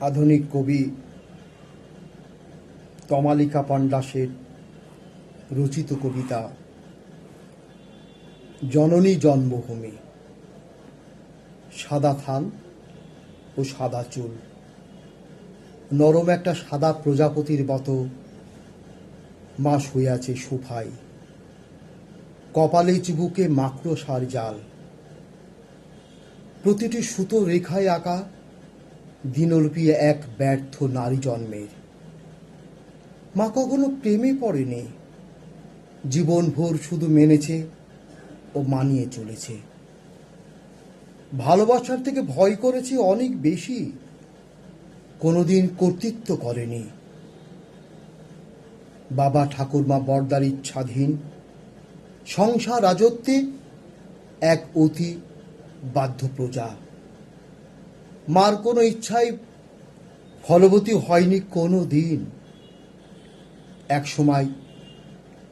আধুনিক কবি তমালিকা পাণ্ডাসের রচিত কবিতা জননী জন্মভূমি, সাদা থান ও সাদা চুল। নরম একটা সাদা প্রজাপতির মতো মা শুয়ে সুফাই। কপালে চিবুকে মাকড়সার জাল। প্রতিটি সুতো রেখায় আঁকা দিনলিপিয়ে এক ব্যর্থ নারী জন্মের। মা কখনো প্রেমে পড়েনি। জীবনভর শুধু মেনেছে ও মানিয়ে চলেছে। ভালোবাসার থেকে ভয় করেছে অনেক বেশি। কোনোদিন কর্তৃত্ব করেনি। বাবা ঠাকুরমা বর্দার ইচ্ছাধীন সংসার রাজত্বে এক অতি বাধ্য প্রজা মার কোনো ইচ্ছায় ফলবতী হয়নি কোনো দিন। এক সময়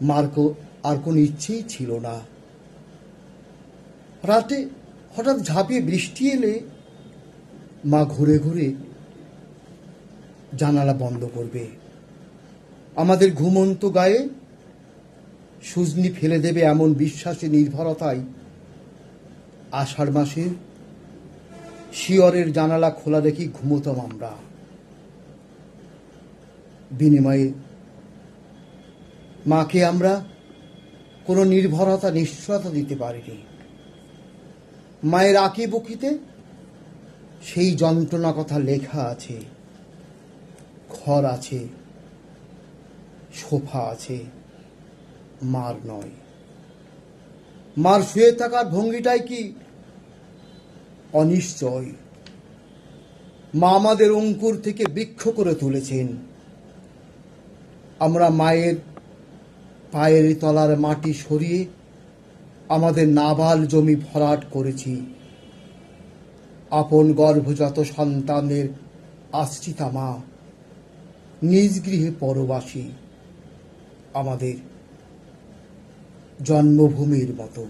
মার কো- আর কোনো ইচ্ছেই ছিল না। রাতে হঠাৎ ঝাঁপিয়ে বৃষ্টি এলে মা ঘুরে ঘুরে জানালা বন্ধ করবে। আমাদের ঘুমন্ত গায়ে সুজনি ফেলে দেবে এমন বিশ্বাসে নির্ভরতায় আষাঢ় মাসের শিয়রের জানালা খোলা দেখি ঘুমোতাম আমরা। বিনিময়ে মাকে আমরা কোনো নির্ভরতা নিশ্চয়তা দিতে পারিনি। মায়ের আঁকি বুকিতে সেই যন্ত্রণা কথা লেখা আছে, ঘর আছে, সোফা আছে, মার নয়। মার শুয়ে থাকার ভঙ্গিটাই কি অনিশ্চয়। মা আমাদের অঙ্কুর থেকে বৃক্ষ করে তুলেছেন। আমরা মায়ের পায়ের তলার মাটি সরিয়ে আমাদের নাবাল জমি ভরাট করেছি। আপন গর্ভজাত সন্তানের আশ্রিতা মা, নিজ গৃহে পরবাসী আমাদের জন্মভূমির মতো।